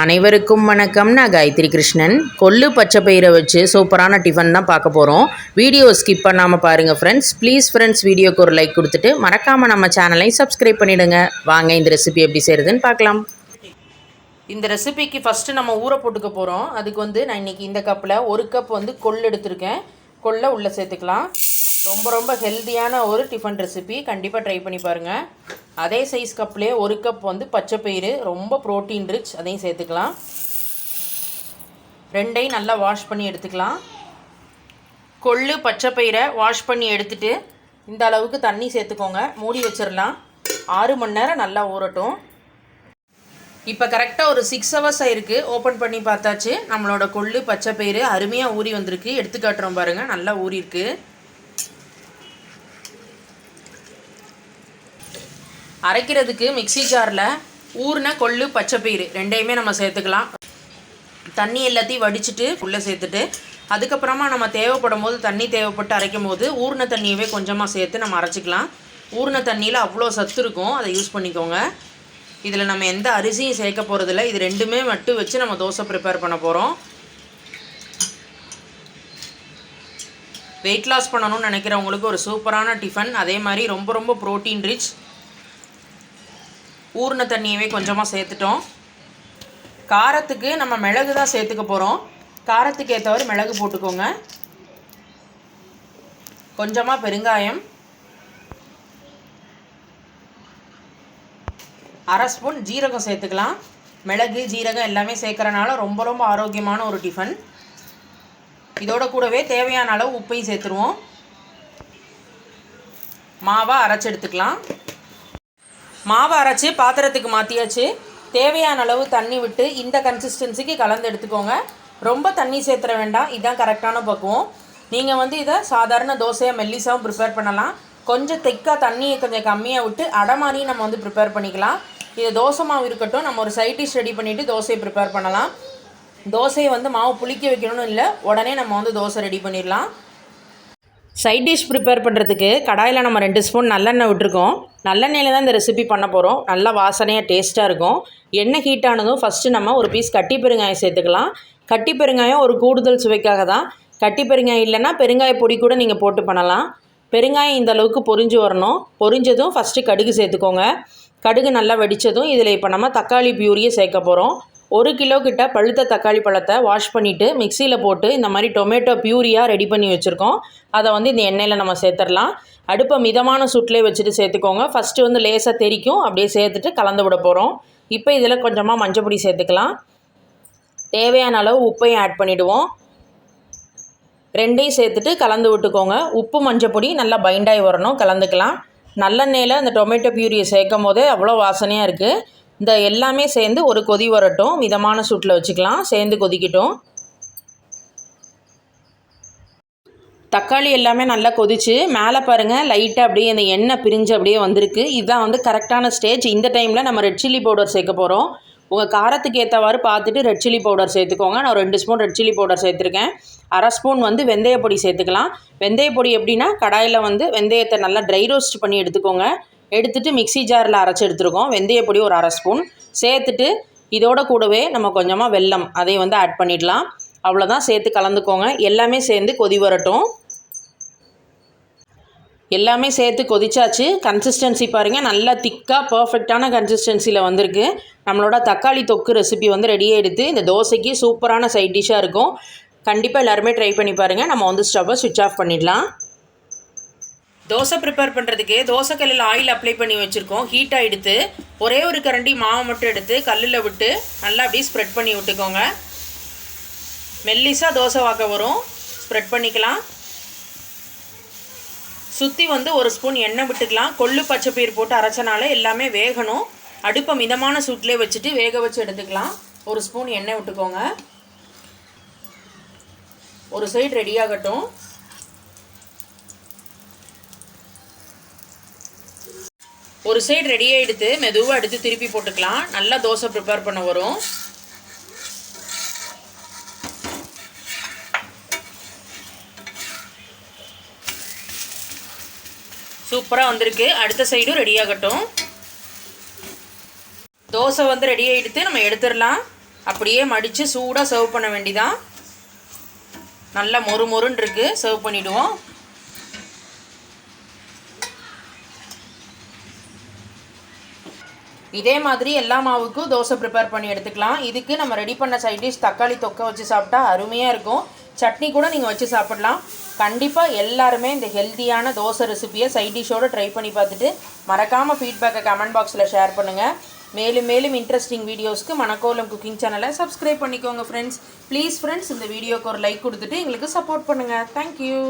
அனைவருக்கும் வணக்கம். நான் காயத்ரி கிருஷ்ணன். கொள்ளு பச்சை பயிரை வச்சு சூப்பரான டிஃபன் தான் பார்க்க போகிறோம் வீடியோ ஸ்கிப் பண்ணாமல் பாருங்கள் ஃப்ரெண்ட்ஸ் ப்ளீஸ் ஃப்ரெண்ட்ஸ் வீடியோக்கு ஒரு லைக் கொடுத்துட்டு மறக்காமல் நம்ம சேனலை சப்ஸ்கிரைப் பண்ணிவிடுங்க வாங்க இந்த ரெசிபி எப்படி செய்கிறதுன்னு பார்க்கலாம். இந்த ரெசிபிக்கு ஃபஸ்ட்டு நம்ம ஊற போட்டுக்க போகிறோம் அதுக்கு வந்து நான் இன்றைக்கி இந்த கப்பில் ஒரு கப் வந்து கொள்ளு எடுத்திருக்கேன். கொள்ளை உள்ளே சேர்த்துக்கலாம். ரொம்ப ரொம்ப ஹெல்த்தியான ஒரு டிஃபன் ரெசிபி கண்டிப்பாக ட்ரை பண்ணி பாருங்கள் அதே சைஸ் கப்லேயே ஒரு கப் வந்து பச்சை பயிறு ரொம்ப ப்ரோட்டீன் ரிச் அதையும் சேர்த்துக்கலாம். ரெண்டையும் நல்லா வாஷ் பண்ணி எடுத்துக்கலாம். கொள்ளு பச்சை பயிரை வாஷ் பண்ணி எடுத்துட்டு இந்த அளவுக்கு தண்ணி சேர்த்துக்கோங்க. மூடி வச்சிடலாம் ஆறு மணி நேரம் நல்லா ஊறட்டும். இப்போ கரெக்டாக ஒரு சிக்ஸ் ஹவர்ஸ் ஆயிருக்கு. ஓப்பன் பண்ணி பார்த்தாச்சு. நம்மளோட கொள்ளு பச்சை பயிறு அருமையாக ஊறி வந்திருக்கு. எடுத்து காட்டுறோம் பாருங்கள் நல்லா ஊறியிருக்கு. அரைக்கிறதுக்கு மிக்ஸி ஜாரில் ஊறின கொள்ளு பச்சை பயிறு ரெண்டையுமே நம்ம சேர்த்துக்கலாம். தண்ணி எல்லாத்தையும் வடிச்சிட்டு உள்ளே சேர்த்துட்டு அதுக்கப்புறமா நம்ம தேவைப்படும் போது தண்ணி தேவைப்பட்டு அரைக்கும் போது ஊர்ன தண்ணியவே கொஞ்சமாக சேர்த்து நம்ம அரைச்சிக்கலாம். ஊர்ன தண்ணியில் அவ்வளோ சத்து இருக்கும் அதை யூஸ் பண்ணிக்கோங்க. இதில் நம்ம எந்த அரிசியும் சேர்க்க போகிறதில்ல இது ரெண்டுமே மட்டும் வச்சு நம்ம தோசை ப்ரிப்பேர் பண்ண போகிறோம் வெயிட் லாஸ் பண்ணணும்னு நினைக்கிறவங்களுக்கு ஒரு சூப்பரான டிஃபன் அதே மாதிரி ரொம்ப ரொம்ப ப்ரோட்டீன் ரிச் ஊறின தண்ணியவே கொஞ்சமாக சேர்த்துட்டோம். காரத்துக்கு நம்ம மிளகு தான் சேர்த்துக்க போகிறோம் காரத்துக்கு ஏற்றவர் மிளகு போட்டுக்கோங்க. கொஞ்சமாக பெருங்காயம். அரை ஸ்பூன் ஜீரகம் சேர்த்துக்கலாம். மிளகு ஜீரகம் எல்லாமே சேர்க்குறனால ரொம்ப ரொம்ப ஆரோக்கியமான ஒரு டிஃபன். இதோட கூடவே தேவையான அளவு உப்பையும் சேர்த்துருவோம். மாவை அரைச்சி எடுத்துக்கலாம். மாவை அரைச்சி பாத்திரத்துக்கு மாற்றியாச்சு தேவையான அளவு தண்ணி விட்டு இந்த கன்சிஸ்டன்சிக்கு கலந்து எடுத்துக்கோங்க. ரொம்ப தண்ணி சேர்த்துற வேண்டாம். இதுதான் கரெக்டான பக்குவம். நீங்கள் வந்து இதை சாதாரண தோசையாக மெல்லிசாவும் ப்ரிப்பேர் பண்ணலாம். கொஞ்சம் திக்காக தண்ணியை கொஞ்சம் கம்மியாக விட்டு அடை மாதிரியும் நம்ம வந்து ப்ரிப்பேர் பண்ணிக்கலாம். இது தோசை மாவு இருக்கட்டும். நம்ம ஒரு சைட் டிஷ் ரெடி பண்ணிவிட்டு தோசையை ப்ரிப்பேர் பண்ணலாம். தோசையை வந்து மாவு புளிக்க வைக்கணும்னு இல்லை. உடனே நம்ம வந்து தோசை ரெடி பண்ணிடலாம். சைட் டிஷ் ப்ரிப்பேர் பண்ணுறதுக்கு கடாயில் நம்ம ரெண்டு ஸ்பூன் நல்லெண்ணெய் விட்டுருக்கோம். நல்லெண்ணெயில் தான் இந்த ரெசிபி பண்ண போகிறோம் நல்லா வாசனையாக டேஸ்ட்டாக இருக்கும். எண்ணெய் ஹீட் ஆனதும் ஃபஸ்ட்டு நம்ம ஒரு பீஸ் கட்டி பெருங்காயம் சேர்த்துக்கலாம். கட்டி பெருங்காயம் ஒரு கூடுதல் சுவைக்காக தான். கட்டி பெருங்காயம் இல்லைன்னா பெருங்காய பொடி கூட நீங்கள் போட்டு பண்ணலாம். பெருங்காயம் இந்த அளவுக்கு பொரிஞ்சு வரணும். பொரிஞ்சதும் ஃபஸ்ட்டு கடுகு சேர்த்துக்கோங்க. கடுகு நல்லா வெடித்ததும் இதில் இப்போ நம்ம தக்காளி பியூரியை சேர்க்க போகிறோம் ஒரு கிலோ கிட்ட பழுத்த தக்காளி பழத்தை வாஷ் பண்ணிவிட்டு மிக்சியில் போட்டு இந்த மாதிரி டொமேட்டோ பியூரியாக ரெடி பண்ணி வச்சுருக்கோம். அதை வந்து இந்த எண்ணெயில் நம்ம சேர்த்துடலாம். அடுப்பை மிதமான சுட்டிலே வச்சுட்டு சேர்த்துக்கோங்க. ஃபஸ்ட்டு வந்து லேசாக தெரிக்கும். அப்படியே சேர்த்துட்டு கலந்து விட போகிறோம் இப்போ இதில் கொஞ்சமாக மஞ்சள் பொடி சேர்த்துக்கலாம். தேவையான அளவு உப்பையும் ஆட் பண்ணிவிடுவோம் ரெண்டையும் சேர்த்துட்டு கலந்து விட்டுக்கோங்க. உப்பு மஞ்சள் பொடி நல்லா பைண்டாகி வரணும். கலந்துக்கலாம். நல்லெண்ணெயில் அந்த டொமேட்டோ பியூரியை சேர்க்கும் போதே அவ்வளோ வாசனையாக இருக்குது இந்த எல்லாமே சேர்ந்து ஒரு கொதி வரட்டும். மிதமான சூட்டில் வச்சுக்கலாம். சேர்ந்து கொதிக்கட்டும். தக்காளி எல்லாமே நல்லா கொதிச்சு மேலே பாருங்கள் லைட்டாக அப்படியே இந்த எண்ணெய் பிரிஞ்சு அப்படியே வந்திருக்கு. இதுதான் வந்து கரெக்டான ஸ்டேஜ் இந்த டைமில் நம்ம ரெட் சில்லி பவுடர் சேர்க்க போகிறோம் உங்கள் காரத்துக்கு ஏற்றவாறு பார்த்துட்டு ரெட் சில்லி பவுடர் சேர்த்துக்கோங்க. நான் ரெண்டு ஸ்பூன் ரெட் சில்லி பவுடர் சேர்த்துருக்கேன். அரை ஸ்பூன் வந்து வெந்தய பொடி சேர்த்துக்கலாம். வெந்தய பொடி எப்படின்னா கடாயில் வந்து வெந்தயத்தை நல்லா ட்ரை ரோஸ்ட் பண்ணி எடுத்துக்கோங்க. எடுத்துகிட்டு மிக்ஸி ஜாரில் அரைச்சி எடுத்துருக்கோம். வெந்தய பொடி ஒரு அரை ஸ்பூன். சேர்த்துட்டு இதோட கூடவே நம்ம கொஞ்சமாக வெல்லம் அதை வந்து ஆட் பண்ணிடலாம். அவ்வளோதான் சேர்த்து கலந்துக்கோங்க. எல்லாமே சேர்ந்து கொதி வரட்டும். எல்லாமே சேர்த்து கொதிச்சாச்சு. கன்சிஸ்டன்சி பாருங்கள் நல்லா திக்காக பர்ஃபெக்டான கன்சிஸ்டன்சியில் வந்திருக்கு. நம்மளோட தக்காளி தொக்கு ரெசிபி வந்து ரெடியாக எடுத்து இந்த தோசைக்கு சூப்பரான சைட் டிஷ்ஷாக இருக்கும். கண்டிப்பாக எல்லாருமே ட்ரை பண்ணி பாருங்கள் நம்ம வந்து ஸ்டவ்வை சுவிட்ச் ஆஃப் பண்ணிடலாம். தோசை ப்ரிப்பேர் பண்ணுறதுக்கு தோசைக்கல்லில் ஆயில் அப்ளை பண்ணி வச்சுருக்கோம். ஹீட்டாக எடுத்து ஒரே ஒரு கரண்டி மாவை மட்டும் எடுத்து கல்லில் விட்டு நல்லா அப்படியே ஸ்ப்ரெட் பண்ணி விட்டுக்கோங்க. மெல்லிஸாக தோசை வாக்க வரும். ஸ்ப்ரெட் பண்ணிக்கலாம். சுற்றி வந்து ஒரு ஸ்பூன் எண்ணெய் விட்டுக்கலாம். கொள்ளு பச்சை பயிர் போட்டு அரைச்சனால எல்லாமே வேகணும். அடுப்பை மிதமான சூட்லேயே வச்சுட்டு வேக வச்சு எடுத்துக்கலாம். ஒரு ஸ்பூன் எண்ணெய் விட்டுக்கோங்க. ஒரு சைடு ரெடியாகட்டும் ஒரு சைடு ரெடி ஆகிடுத்து மெதுவாக எடுத்து திருப்பி போட்டுக்கலாம். நல்லா தோசை ப்ரிப்பேர் பண்ண வரும். சூப்பராக வந்திருக்கு. அடுத்த சைடும் ரெடி ஆகட்டும். தோசை வந்து ரெடி ஆகிடுத்து நம்ம எடுத்துடலாம். அப்படியே மடித்து சூடாக சர்வ் பண்ண வேண்டிதான். நல்லா மொறு மொறுன்னு இருக்குது சர்வ் பண்ணிவிடுவோம் இதே மாதிரி எல்லா மாவுக்கும் தோசை ப்ரிப்பேர் பண்ணி எடுத்துக்கலாம். இதுக்கு நம்ம ரெடி பண்ண சைட் டிஷ் தக்காளி தொக்கை வச்சு சாப்பிட்டா அருமையாக இருக்கும். சட்னி கூட நீங்கள் வச்சு சாப்பிடலாம். கண்டிப்பாக எல்லாருமே இந்த ஹெல்த்தியான தோசை ரெசிபியை சைட் டிஷ்ஷோடு ட்ரை பண்ணி பார்த்துட்டு மறக்காமல் ஃபீட்பேக்கை கமெண்ட் பாக்ஸில் ஷேர் பண்ணுங்கள் மேலும் மேலும் இன்ட்ரெஸ்டிங் வீடியோஸ்க்கு மணக்கோலம் குக்கிங் சேனலை சப்ஸ்கிரைப் பண்ணிக்கோங்க ஃப்ரெண்ட்ஸ் ப்ளீஸ் ஃப்ரெண்ட்ஸ் இந்த வீடியோக்கு ஒரு லைக் கொடுத்துட்டு எங்களுக்கு சப்போர்ட் பண்ணுங்கள் தேங்க்யூ